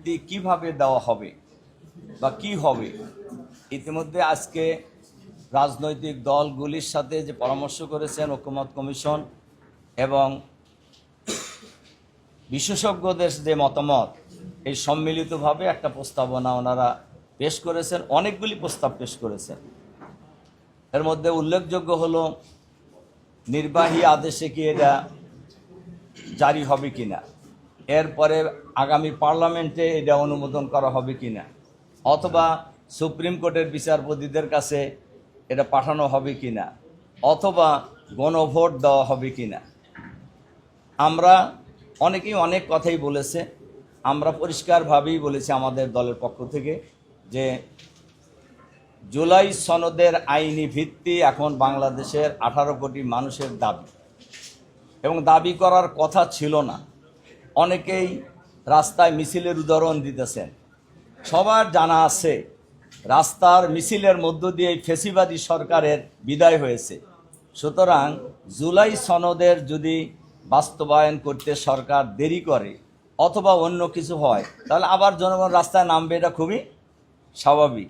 ভিত্তি কীভাবে দেওয়া হবে বা কি হবে? ইতিমধ্যে আজকে রাজনৈতিক দলগুলির সাথে যে পরামর্শ করেছেন ঐক্যমত কমিশন এবং বিশেষজ্ঞদের যে মতামত, এই সম্মিলিতভাবে একটা প্রস্তাবনা ওনারা পেশ করেছেন, অনেকগুলি প্রস্তাব পেশ করেছেন। এর মধ্যে উল্লেখযোগ্য হলো, নির্বাহী আদেশে কি এটা জারি হবে কিনা? এরপরে আগামী পার্লামেন্টে এটা অনুমোদন করা হবে কি না অথবা সুপ্রিম কোর্টের বিচারপতিদের কাছে এটা পাঠানো হবে কি না অথবা গণভোট দেওয়া হবে কি না আমরা অনেকেই অনেক কথাই বলেছে। আমরা পরিষ্কারভাবেই বলেছি আমাদের দলের পক্ষ থেকে যে জুলাই সনদের আইনি ভিত্তি এখন বাংলাদেশের আঠারো কোটি মানুষের দাবি। এবং দাবি করার কথা ছিল না। অনেকেই রাস্তায় মিছিলের উদাহরণ দিতেছেন। সবার জানা আছে, রাস্তার মিছিলের মধ্য দিয়ে ফেসিবাদী সরকারের বিদায় হয়েছে। সুতরাং জুলাই সনদের যদি বাস্তবায়ন করতে সরকার দেরি করে, অথবা অন্য কিছু হয়, তাহলে আবার জনগণ রাস্তায় নামবে, এটা খুবই স্বাভাবিক।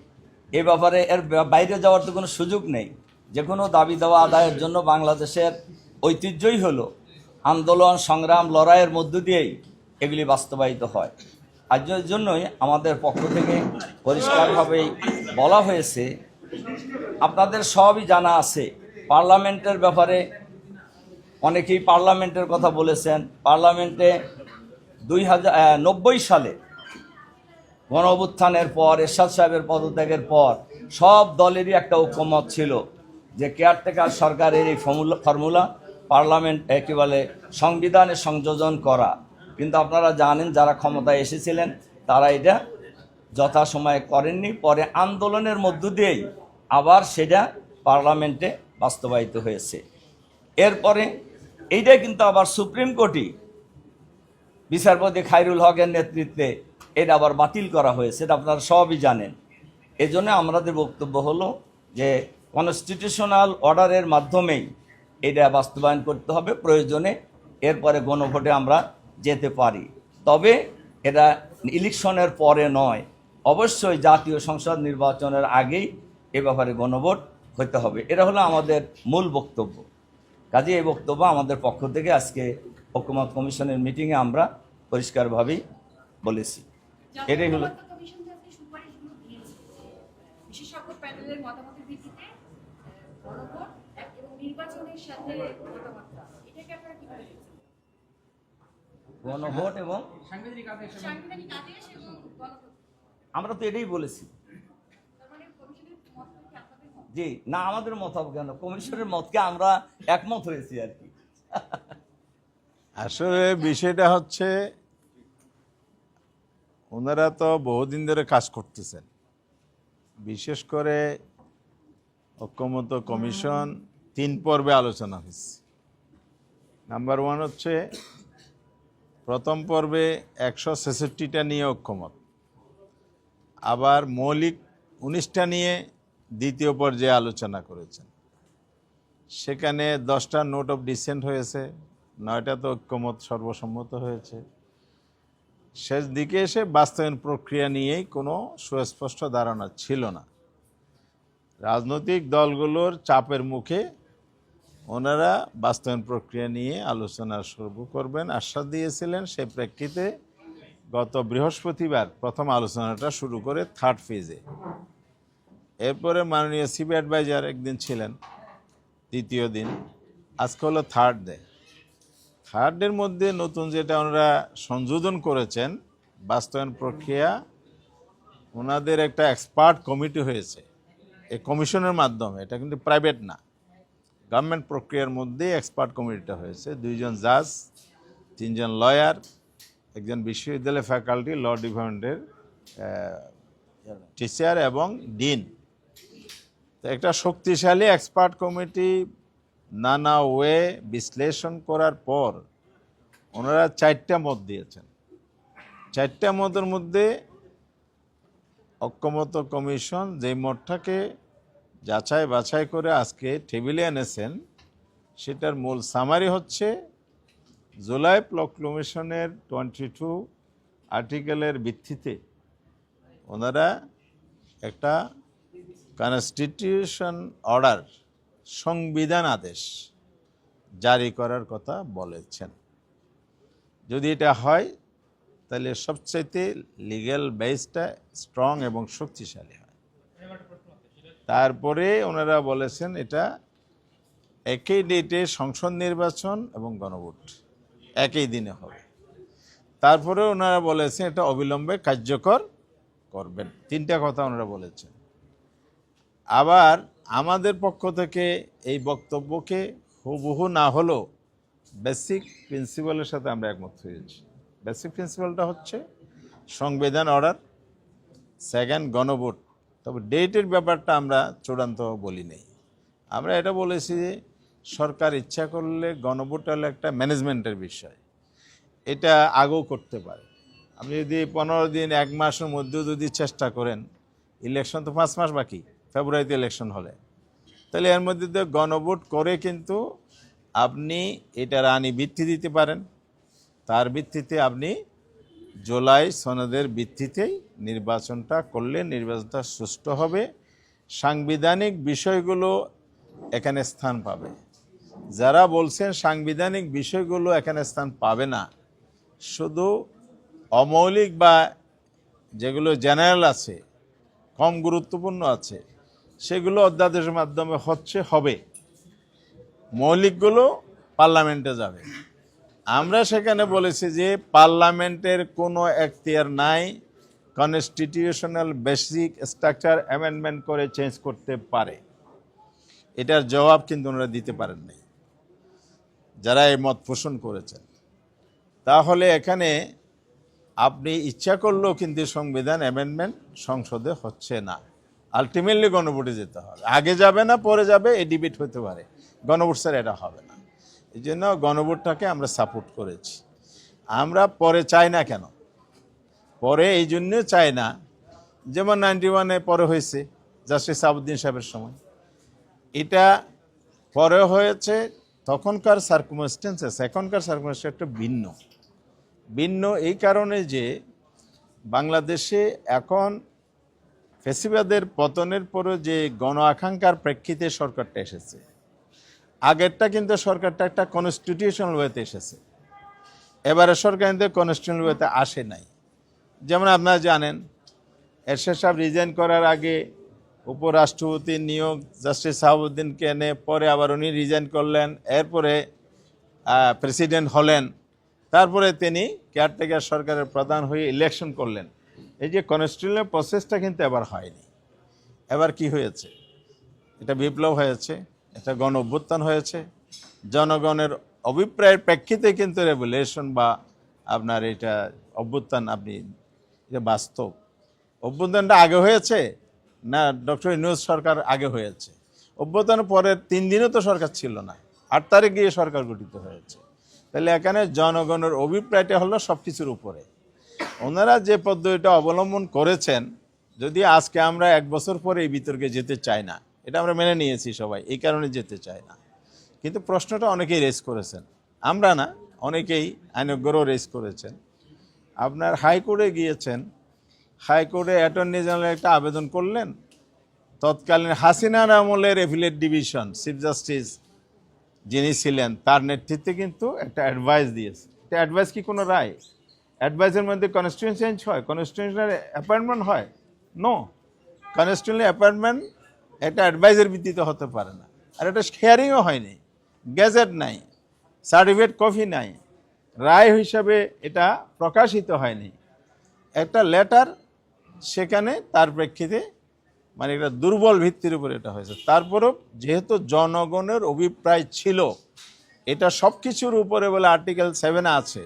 এ ব্যাপারে এর বাইরে যাওয়ার তো কোনো সুযোগ নেই। যে কোনো দাবি দেওয়া আদায়ের জন্য বাংলাদেশের ঐতিহ্যই হলো আন্দোলন, সংগ্রাম, লড়াইয়ের মধ্য দিয়েই এগুলি বাস্তবায়িত হয়। আর জন্যই আমাদের পক্ষ থেকে পরিষ্কারভাবেই বলা হয়েছে, আপনাদের সবই জানা আছে। পার্লামেন্টের ব্যাপারে অনেকেই পার্লামেন্টের কথা বলেছেন। পার্লামেন্টে দুই হাজার নব্বই সালে গণ অভ্যুত্থানের পর, এরশাদ সাহেবের পদত্যাগের পর সব দলেরই একটা ঐক্যমত ছিল যে কেয়ারটেকার সরকারের এই ফর্মুলা ফর্মুলা পার্লামেন্ট কি বলে সংবিধানে সংযোজন করা। কিন্তু আপনারা জানেন, যারা ক্ষমতায় এসেছিলেন, তারা এটা যথাসময়ে করেননি। পরে আন্দোলনের মধ্য দিয়েই আবার সেটা পার্লামেন্টে বাস্তবায়িত হয়েছে। এরপরে এইটা কিন্তু আবার সুপ্রিম কোর্টই বিচারপতি খাইরুল হকের নেতৃত্বে এটা আবার বাতিল করা হয়েছে এটা আপনারা সবই জানেন। এজন্য আমাদের বক্তব্য হলো যে কনস্টিটিউশনাল অর্ডারের মাধ্যমেই এটা বাস্তবায়ন করতে হবে প্রয়োজনে। এরপরে গণভোটে আমরা যেতে পারি। তবে এটা ইলেকশনের পরে নয়। অবশ্যই জাতীয় সংসদ নির্বাচনের আগেই এ ব্যাপারে গণভোট হতে হবে। এটা হলো আমাদের মূল বক্তব্য। কাজে এই বক্তব্য আমাদের পক্ষ থেকে আজকে ঐক্যমত কমিশনের মিটিংয়ে আমরা পরিষ্কারভাবেই বলেছি। এটাই হলো বিশেষজ্ঞ প্যানেলের মতামতের ভিত্তিতে নির্বাচনের সাথে কথাবার্তা এটাকে আপনারা কীভাবে দেখছেন? গণভোট এবং সাংবিধানিক আদেশ এবং গণভোট। আমরা তো এটাই বলেছি। তার মানে জি না আমাদের মত হবে কেন? কমিশনের মতকে আমরা একমত হয়েছি আর কি। আসলে বিষয়টা হচ্ছে ওনারা তো বহুদিন ধরে কাজ করতেছেন। বিশেষ করে ঐক্যমত কমিশন তিন পর্বে আলোচনা হয়েছে। নাম্বার ওয়ান হচ্ছে, প্রথম পর্বে একশো ছেষট্টিটা নিয়ে ঐক্যমত আবার মৌলিক উনিশটা নিয়ে দ্বিতীয় পর্যায়ে আলোচনা করেছেন। সেখানে দশটা নোট অফ ডিসেন্ট হয়েছে, নয়টা তো ঐক্যমত সর্বসম্মত হয়েছে। শেষ দিকে এসে বাস্তবায়ন প্রক্রিয়া নিয়েই কোনো সুস্পষ্ট ধারণা ছিল না। রাজনৈতিক দলগুলোর চাপের মুখে ওনারা বাস্তবায়ন প্রক্রিয়া নিয়ে আলোচনা শুরু করবেন। আশ্বাস দিয়েছিলেন সেই প্রেক্ষিতে গত বৃহস্পতিবার প্রথম আলোচনাটা শুরু করে থার্ড ফেজে এরপরে মাননীয় সিবি অ্যাডভাইজার একদিন ছিলেন, দ্বিতীয় দিন। আজকে হলো থার্ড ডে থার্ড ডের মধ্যে নতুন যেটা ওনারা সংযোজন করেছেন, বাস্তবায়ন প্রক্রিয়া, ওনাদের একটা এক্সপার্ট কমিটি হয়েছে। এই কমিশনের মাধ্যমে, এটা কিন্তু প্রাইভেট না। গভর্নমেন্ট প্রক্রিয়ার মধ্যে এক্সপার্ট কমিটিটা হয়েছে। দুইজন জাজ তিনজন লয়ার একজন বিশ্ববিদ্যালয় ফ্যাকাল্টি ল ডিপার্টমেন্টের টিচার এবং ডিন একটা শক্তিশালী এক্সপার্ট কমিটি নানা ওয়ে বিশ্লেষণ করার পর ওনারা চারটা মত দিয়েছেন। চারটা মতের মধ্যে ঐক্যমত কমিশন যে মতটাকে যাচাই বাছাই করে আজকে টেবিলে এনেছেন, সেটার মূল সামারি হচ্ছে, জুলাই প্রক্লমেশনের টোয়েন্টি টু আর্টিকেলের ভিত্তিতে ওনারা একটা কনস্টিটিউশন অর্ডার সংবিধান আদেশ জারি করার কথা বলেছেন। যদি এটা হয়, তাহলে সবচাইতে লিগ্যাল বেসটা স্ট্রং এবং শক্তিশালী হয়। তারপরে ওনারা বলেছেন এটা একই ডেটে সংসদ নির্বাচন এবং গণভোট। একই দিনে হবে। তারপরে ওনারা বলেছেন এটা অবিলম্বে কার্যকর করবেন। তিনটা কথা ওনারা বলেছেন। আবার আমাদের পক্ষ থেকে এই বক্তব্যকে হুবহু না হলেও বেসিক প্রিন্সিপালের সাথে আমরা একমত হয়েছি। বেসিক প্রিন্সিপালটা হচ্ছে সংবিধান অর্ডার সেকেন্ড গণভোট তবে ডেটের ব্যাপারটা আমরা চূড়ান্ত বলি নেই। আমরা এটা বলেছি যে সরকার ইচ্ছা করলে গণভোট হলো একটা ম্যানেজমেন্টের বিষয়, এটা আগেও করতে পারে। আপনি যদি পনেরো দিন, এক মাসের মধ্যেও যদি চেষ্টা করেন, ইলেকশন তো পাঁচ মাস বাকি, ফেব্রুয়ারিতে ইলেকশন হলে। তাহলে এর মধ্যে দিয়ে গণভোট করে কিন্তু আপনি এটার আনি ভিত্তি দিতে পারেন। তার ভিত্তিতে আপনি জুলাই সনদের ভিত্তিতেই নির্বাচনটা করলে নির্বাচনটা সুষ্ঠু হবে। সাংবিধানিক বিষয়গুলো এখানে স্থান পাবে। যারা বলছেন সাংবিধানিক বিষয়গুলো এখানে স্থান পাবে না, শুধু অমৌলিক বা যেগুলো জেনারেল আছে, কম গুরুত্বপূর্ণ আছে, সেগুলো অধ্যাদেশের মাধ্যমে হচ্ছে, হবে। মৌলিকগুলো পার্লামেন্টে যাবে। আমরা সেখানে বলেছি যে পার্লামেন্টের কোনো এখতিয়ার নাই কনস্টিটিউশনাল বেসিক স্ট্রাকচার অ্যামেন্ডমেন্ট করে চেঞ্জ করতে পারে। এটার জবাব কিন্তু ওনারা দিতে পারেন নাই। যারা এই মত পোষণ করেছেন। তাহলে এখানে আপনি ইচ্ছা করলেও কিন্তু সংবিধান অ্যামেন্ডমেন্ট সংসদে হচ্ছে না। আলটিমেটলি গণভোটে যেতে হবে। আগে যাবে না, পরে যাবে এই ডিবেট হতে পারে। গণভোট স্যার এটা হবে না। এই জন্য গণভোটটাকে আমরা সাপোর্ট করেছি। আমরা পরে চাই না কেন? পরে এই জন্য চাই না। যেমন নাইনটি ওয়ানে পরে হয়েছে, জাস্টিস সাবুদ্দিন সাহেবের সময়। এটা পরে হয়েছে, তখনকার সার্কুমস্টেন্সেস এখনকার সার্কুমস্টেন্স একটা ভিন্ন। ভিন্ন এই কারণে যে বাংলাদেশে এখন ফেসিবাদের পতনের পরে যে গণ আকাঙ্ক্ষার প্রেক্ষিতে সরকারটা এসেছে। আগেরটা কিন্তু সরকারটা একটা কনস্টিটিউশনাল ওয়েতে এসেছে। এবারে সরকার কিন্তু কনস্টিটিউশনাল ওয়েতে আসে নাই। যেমন আপনারা জানেন, এরশাদ সাহেব রিজাইন করার আগে উপরাষ্ট্রপতির নিয়োগ জাস্টিস সাহাবুদ্দিনকে এনে পরে আবার উনি রিজাইন করলেন, এরপরে প্রেসিডেন্ট হলেন। তারপরে তিনি কেয়ারটেকার সরকারের প্রধান হয়ে ইলেকশন করলেন। এই যে কনস্টিটিউশনাল প্রসেসটা কিন্তু এবার হয়নি। এবার কি হয়েছে? এটা বিপ্লব হয়েছে। এটা গণ অভ্যুত্থান হয়েছে। জনগণের অভিপ্রায়ের প্রেক্ষিতে কিন্তু রেভুলেশন বা আপনার এটা অভ্যুত্থান আপনি এটা বাস্তব। অভ্যুত্থানটা আগে হয়েছে না ডক্টর ইনুজ সরকার আগে হয়েছে? অভ্যুত্থানের পরের তিন দিনও তো সরকার ছিল না। আট তারিখ গিয়ে সরকার গঠিত হয়েছে। তাহলে এখানে জনগণের অভিপ্রায়টা হলো সব কিছুর উপরে। ওনারা যে পদ্ধতিটা অবলম্বন করেছেন, যদি আজকে আমরা এক বছর পরে এই বিতর্কে যেতে চাই না এটা আমরা মেনে নিয়েছি সবাই, এই কারণে যেতে চাই না। কিন্তু প্রশ্নটা অনেকেই রেস করেছেন। আমরা না, অনেকেই আইনজ্ঞরও রেস করেছেন। আপনার হাইকোর্টে গিয়েছেন, হাইকোর্টে অ্যাটর্নি জেনারেল একটা আবেদন করলেন, তৎকালীন হাসিনার আমলের এফিলেট ডিভিশন চিফ জাস্টিস যিনি ছিলেন, তার নেতৃত্বে কিন্তু একটা অ্যাডভাইস দিয়েছে। এটা অ্যাডভাইস কি কোনো রায়? অ্যাডভাইসের মধ্যে কনস্টিটিউশন চেঞ্জ হয়? কনস্টিটিউশনাল অ্যাপয়েন্টমেন্ট হয়? নো কনস্টিটিউশনাল অ্যাপয়েন্টমেন্ট একটা অ্যাডভাইসের ভিত্তিতে হতে পারে না। আর এটা হেয়ারিংও হয়নি। গ্যাজেট নাই। সার্টিফিকেট কপি নাই। রায় হিসাবে এটা প্রকাশিত হয়নি। একটা লেটার সেখানে তার প্রেক্ষিতে মানে এটা দুর্বল ভিত্তির উপর এটা হয়েছে। তারপরেও যেহেতু জনগণের অভিপ্রায় ছিল, এটা সব কিছুর উপরে বলে আর্টিকেল সেভেনে আছে।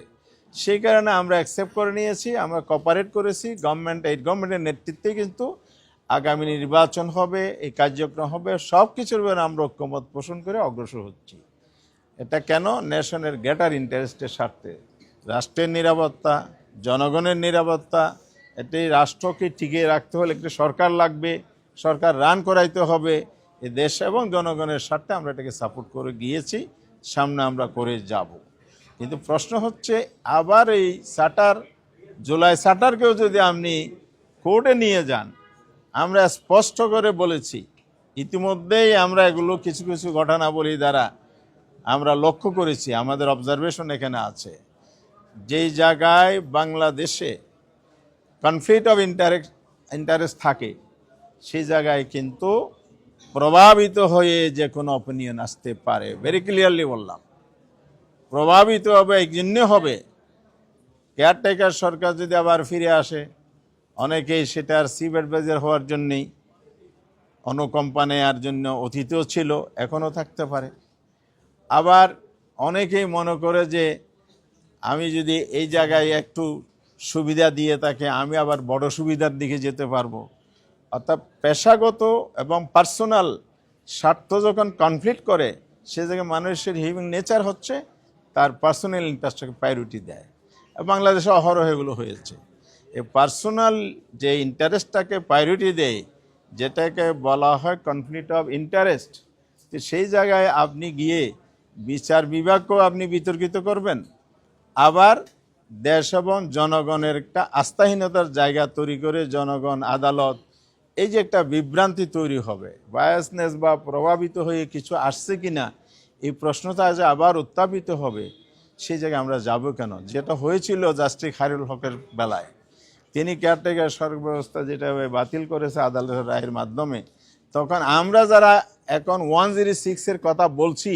সেই কারণে আমরা অ্যাকসেপ্ট করে নিয়েছি, আমরা কপারেট করেছি। গভর্নমেন্ট এই গভর্নমেন্টের নেতৃত্বে কিন্তু আগামী নির্বাচন হবে, এই কার্যক্রম হবে সব কিছুর উপরে আমরা ঐক্যমত পোষণ করে অগ্রসর হচ্ছি। এটা কেন? নেশনের গ্রেটার ইন্টারেস্টের স্বার্থে। রাষ্ট্রের নিরাপত্তা, জনগণের নিরাপত্তা এটি রাষ্ট্রকে টিকিয়ে রাখতে হলে একটি সরকার লাগবে, সরকার রান করাইতে হবে। এ দেশ এবং জনগণের স্বার্থে আমরা এটাকে সাপোর্ট করে গিয়েছি, সামনে আমরা করে যাব। কিন্তু প্রশ্ন হচ্ছে, আবার এই সাটার, জুলাই সাটারকেও যদি আপনি কোর্টে নিয়ে যান আমরা স্পষ্ট করে বলেছি, ইতিমধ্যেই আমরা এগুলো কিছু কিছু ঘটনাবলী দ্বারা আমরা লক্ষ্য করেছি, আমাদের অবজারভেশন এখানে আছে। যেই জায়গায় বাংলাদেশে কনফ্লিক্ট অফ ইন্টারেস্ট ইন্টারেস্ট থাকে, সেই জায়গায় কিন্তু প্রভাবিত হয়ে যে কোনো অপিনিয়ন আসতে পারে। ভেরি ক্লিয়ারলি বললাম। প্রভাবিত হবে এই জন্যে হবে। কেয়ারটেকার সরকার যদি আবার ফিরে আসে অনেকেই সেটার সিভ অ্যাডভাইজার হওয়ার জন্যেই অনুকম্পা নেওয়ার জন্য অতীতও ছিল, এখনও থাকতে পারে। আবার অনেকেই মনে করে যে আমি যদি এই জায়গায় একটু সুবিধা দিয়ে তাকে আমি আবার বড় সুবিধার দিকে যেতে পারব। অর্থাৎ পেশাগত এবং পার্সোনাল স্বার্থ যখন কনফ্লিক্ট করে, সে জায়গায় মানুষের হিউম্যান নেচার হচ্ছে, তার পার্সোনাল ইন্টারেস্টটাকে প্রায়োরিটি দেয়। বাংলাদেশে অহরহ এগুলো হয়েছে। পার্সোনাল যে ইন্টারেস্টটাকে প্রায়োরিটি দেয়, যেটাকে বলা হয় কনফ্লিক্ট অফ ইন্টারেস্ট তো সেই জায়গায় আপনি গিয়ে বিচার বিভাগকেও আপনি বিতর্কিত করবেন। আবার দেশ এবং জনগণের একটা আস্থাহীনতার জায়গা তৈরি করে জনগণ, আদালত, এই যে একটা বিভ্রান্তি তৈরি হবে বায়াসনেস বা প্রভাবিত হয়ে কিছু আসছে কি না এই প্রশ্নটা যে আবার উত্থাপিত হবে, সেই জায়গায় আমরা যাব কেন? যেটা হয়েছিল জাস্টিস হারুল হকের বেলায়। তিনি কেয়ারটেকার সড়ক ব্যবস্থা যেটা বাতিল করেছে আদালতের রায়ের মাধ্যমে, তখন আমরা যারা এখন ওয়ান জিরো সিক্সের কথা বলছি,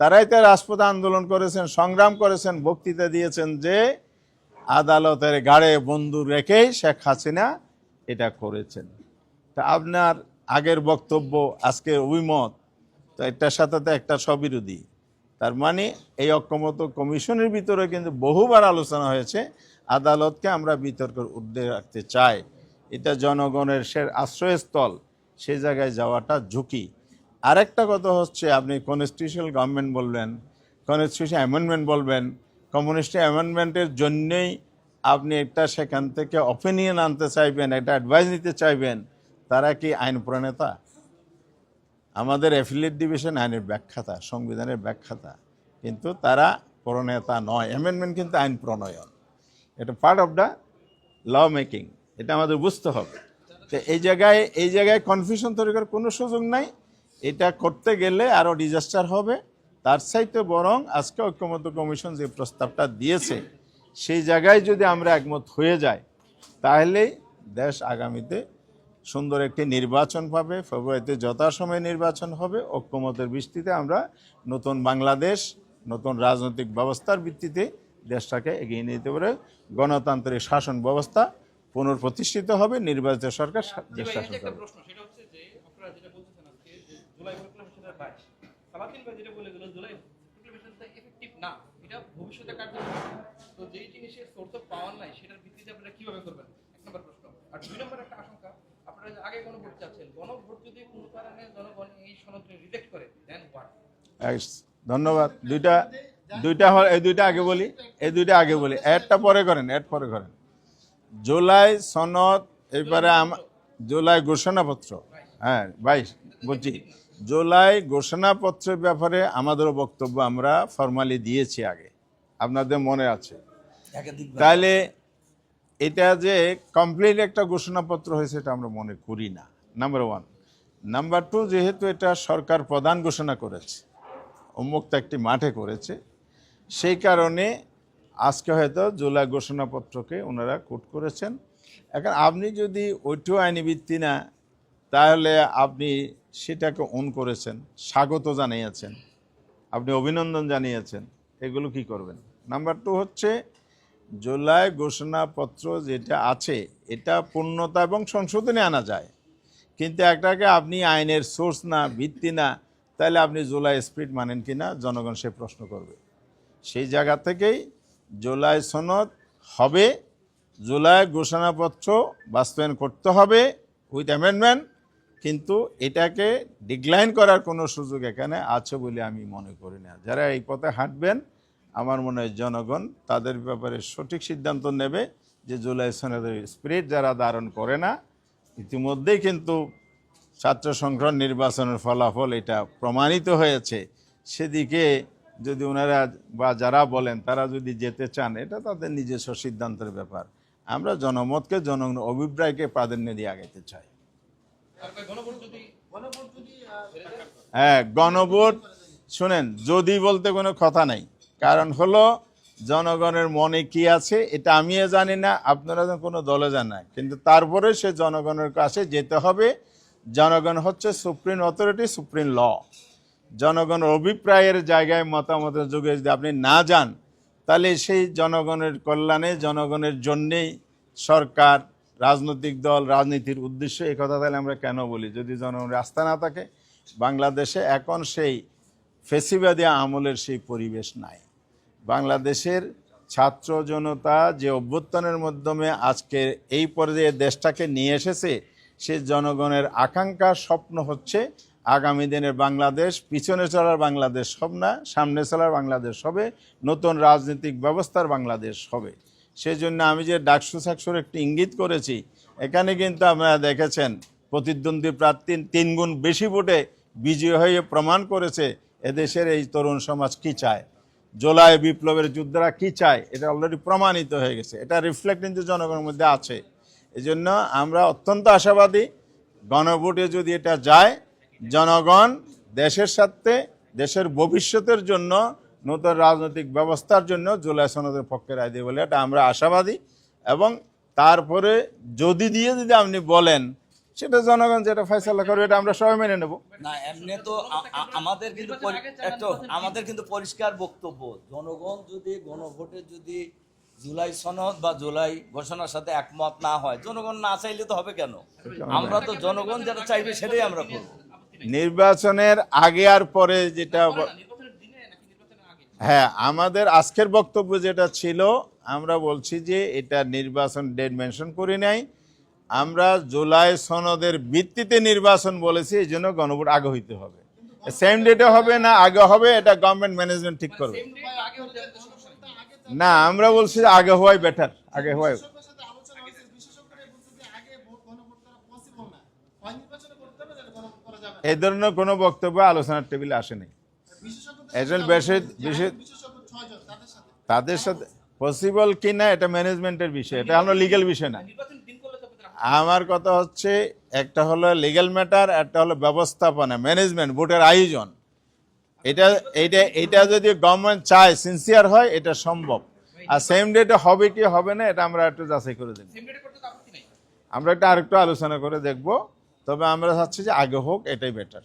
তারাই তো রাজপথে আন্দোলন করেছেন, সংগ্রাম করেছেন, বক্তৃতা দিয়েছেন যে আদালতের গাড়ে বন্ধু রেখেই শেখ হাসিনা এটা করেছেন। তা আপনার আগের বক্তব্য, আজকের অভিমত, তো একটার সাথে তো একটা সবিরোধী। তার মানে এই ঐক্যমত কমিশনের ভিতরে কিন্তু বহুবার আলোচনা হয়েছে, আদালতকে আমরা বিতর্কের ঊর্ধ্বে রাখতে চাই। এটা জনগণের সে আশ্রয়স্থল সেই জায়গায় যাওয়াটা ঝুঁকি। আরেকটা কথা হচ্ছে, আপনি কনস্টিটিউশনাল গভর্নমেন্ট বলবেন কনস্টিটিউশন অ্যামেন্ডমেন্ট বলবেন কমিউনিস্ট অ্যামেন্ডমেন্টের জন্যেই আপনি একটা সেখান থেকে অপিনিয়ন আনতে চাইবেন, একটা অ্যাডভাইস নিতে চাইবেন, তারা কি আইন প্রণেতা আমাদের অ্যাফিলিয়েট ডিভিশন আইনের ব্যাখ্যাতা, সংবিধানের ব্যাখ্যাতা, কিন্তু তারা প্রণেতা নয়। অ্যামেন্ডমেন্ট কিন্তু আইন প্রণয়ন। এটা part of the law making এটা আমাদের বুঝতে হবে। তো এই জায়গায় এই জায়গায় কনফিউশন তৈরি করার কোনো সুযোগ নাই। এটা করতে গেলে আরও ডিজাস্টার হবে। তার চাইতে বরং আজকে ঐক্যমত্য কমিশন যে প্রস্তাবটা দিয়েছে, সেই জায়গায় যদি আমরা একমত হয়ে যাই, তাহলেই দেশ আগামীতে সুন্দর একটি নির্বাচন পাবে ফেব্রুয়ারিতে যথাসময়ে নির্বাচন হবে। ঐক্যমতের ভিত্তিতে আমরা নতুন বাংলাদেশ নতুন রাজনৈতিক ব্যবস্থার ভিত্তিতে দেশটাকে এগিয়ে নিয়ে যেতে পারে। গণতান্ত্রিক শাসন ব্যবস্থা পুনঃপ্রতিষ্ঠিত হবে। নির্বাচিত সরকার দেশ শাসন করবে। তো যেই জিনিসের সোর্স অফ পাওয়ার নাই সেটার ভিত্তিতে আপনারা কীভাবে করবেন? এক নম্বর প্রশ্ন। আর দুই নম্বর একটা আশঙ্কা আপনারা আগে গণভোট চাচ্ছেন? গণভোট যদি কোনো কারণে জনগণ এই সনদ রিজেক্ট করে দেন ধন্যবাদ। দুইটা দুইটা হল এই দুইটা আগে বলি এই দুইটা আগে বলি। অ্যাডটা পরে করেন অ্যাড পরে করেন। জুলাই সনদ এবারে আম- জুলাই ঘোষণাপত্র। হ্যাঁ বাইশ বলছি জুলাই ঘোষণাপত্রের ব্যাপারে আমাদেরও বক্তব্য আমরা ফর্মালি দিয়েছি আগে। আপনাদের মনে আছে। তাহলে এটা যে কমপ্লিট একটা ঘোষণাপত্র হয়েছে এটা আমরা মনে করি না। নাম্বার ওয়ান নাম্বার টু যেহেতু এটা সরকার প্রধান ঘোষণা করেছে উন্মুক্ত একটি মাঠে করেছে, সেই কারণে আজকে হয়তো জুলাই ঘোষণাপত্রকে ওনারা কোট করেছেন। এখন আপনি যদি ওইটু আইনি ভিত্তি না, তাহলে আপনি সেটাকে অন করেছেন, স্বাগত জানিয়েছেন, আপনি অভিনন্দন জানিয়েছেন, এগুলো কি করবেন? নাম্বার টু হচ্ছে জুলাই ঘোষণাপত্র যেটা আছে, এটা পূর্ণতা এবং সংশোধনে আনা যায়। কিন্তু একটাকে আপনি আইনের সোর্স না, ভিত্তি না, তাহলে আপনি জুলাই স্পিড মানেন কি না জনগণ সে প্রশ্ন করবে। সেই জায়গা থেকেই জুলাই সনদ হবে, জুলাই ঘোষণাপত্র বাস্তবায়ন করতে হবে উইথ অ্যামেন্ডমেন্ট কিন্তু এটাকে ডিক্লাইন করার কোনো সুযোগ এখানে আছে বলে আমি মনে করি না। যারা এই পথে হাঁটবেন আমার মনে হয় জনগণ তাদের ব্যাপারে সঠিক সিদ্ধান্ত নেবে যে জুলাই সনদের স্পিরিট যারা ধারণ করে না, ইতিমধ্যেই কিন্তু ছাত্র সংগ্রহ নির্বাচনের ফলাফল এটা প্রমাণিত হয়েছে। সেদিকে যদি ওনারা বা যারা বলেন তারা যদি যেতে চান, এটা তাদের নিজস্ব সিদ্ধান্তের ব্যাপার। আমরা জনমতকে জনগণের অভিপ্রায়কে প্রাধান্য দিয়ে আগাইতে চাই। হ্যাঁ গণভোট, শুনেন, যদি বলতে কোনো কথা নাই। কারণ হলো, জনগণের মনে কি আছে এটা আমিও জানি না, আপনারা কোনো দলে যান না। কিন্তু তারপরে সে জনগণের কাছে যেতে হবে। জনগণ হচ্ছে সুপ্রিম অথরিটি সুপ্রিম ল জনগণের অভিপ্রায়ের জায়গায় মতামতের যুগে যদি আপনি না যান, তাহলে সেই জনগণের কল্যাণে, জনগণের জন্যেই সরকার, রাজনৈতিক দল, রাজনীতির উদ্দেশ্য এই কথা তাহলে আমরা কেন বলি? যদি জনগণের রাস্তা না থাকে, বাংলাদেশে এখন সেই ফেসিবাদী আমলের সেই পরিবেশ নাই। বাংলাদেশের ছাত্র জনতা যে অভ্যুত্থানের মাধ্যমে আজকে এই পর্যায়ে দেশটাকে নিয়ে এসেছে, সে জনগণের আকাঙ্ক্ষা স্বপ্ন হচ্ছে আগামী দিনের বাংলাদেশ, পিছনে চলার বাংলাদেশ সব না, সামনে চলার বাংলাদেশ হবে, নতুন রাজনৈতিক ব্যবস্থার বাংলাদেশ হবে। সেই জন্য আমি যে ডাকসু সাকসুর একটি ইঙ্গিত করেছি, এখানে কিন্তু আপনারা দেখেছেন, প্রতিদ্বন্দ্বী প্রার্থী তিনগুণ বেশি ভোটে বিজয়ী হয়ে প্রমাণ করেছে, এদেশের এই তরুণ সমাজ কি চায়? জোলাই বিপ্লবের যোদ্ধারা কি চায়, এটা অলরেডি প্রমাণিত হয়ে গেছে। এটা রিফ্লেক্ট কিন্তু জনগণের মধ্যে আছে। এই জন্য আমরা অত্যন্ত আশাবাদী, গণভোটে যদি এটা যায়, জনগণ দেশের সাথে দেশের ভবিষ্যতের জন্য, নতুন রাজনৈতিক ব্যবস্থার জন্য জুলাই সনদের পক্ষে রায় দিয়ে বলে এটা আমরা আশাবাদী এবং তারপরে যদি দিয়ে যদি আপনি বলেন সেটা জনগণ যেটা ফয়সালা করবে এটা আমরা সবাই মেনে নেব। না এমনি তো আমাদের কিন্তু পরি- আমাদের কিন্তু পরিষ্কার বক্তব্য। জনগণ যদি গণভোটে যদি জুলাই সনদ বা জুলাই ঘোষণার সাথে একমত না হয় জনগণ না চাইলে তো হবে কেন? আমরা তো জনগণ যেটা চাইবে সেটাই আমরা করব। নির্বাচনের আগে আর পরে যেটা হ্যাঁ আমাদের আজকের বক্তব্য যেটা ছিল আমরা বলছি যে এটা নির্বাচন ডেট মেনশন করি নাই। আমরা জুলাই সনদের ভিত্তিতে নির্বাচন বলেছি, এই জন্য গণভোট আগে হইতে হবে। সেম ডেটে হবে না আগে হবে, এটা গভর্নমেন্ট ম্যানেজমেন্ট ঠিক করবে। না, আমরা বলছি আগে হওয়াই বেটার আগে হওয়াই। এই ধরনের কোনো বক্তব্য আলোচনার টেবিলে আসেনি একজন তাদের সাথে পসিবল কি না এটা ম্যানেজমেন্টের বিষয়, এটা হলো লিগেল বিষয় না নির্বাচন দিন করলে তবে তো আমার কথা হচ্ছে একটা হলো লিগ্যাল ম্যাটার একটা হলো ব্যবস্থাপনা ম্যানেজমেন্ট ভোটের আয়োজন। এটা এটা এটা যদি গভর্নমেন্ট চায় সিনসিয়ার হয় এটা সম্ভব। আর সেম ডেটে হবে কি হবে না এটা আমরা একটু যাচাই করে দেব সেম ডেটে করতে তো আপত্তি নেই। আমরা একটা আরেকটু আলোচনা করে দেখব তবে আমরা চাচ্ছি যে আগে হোক এটাই বেটার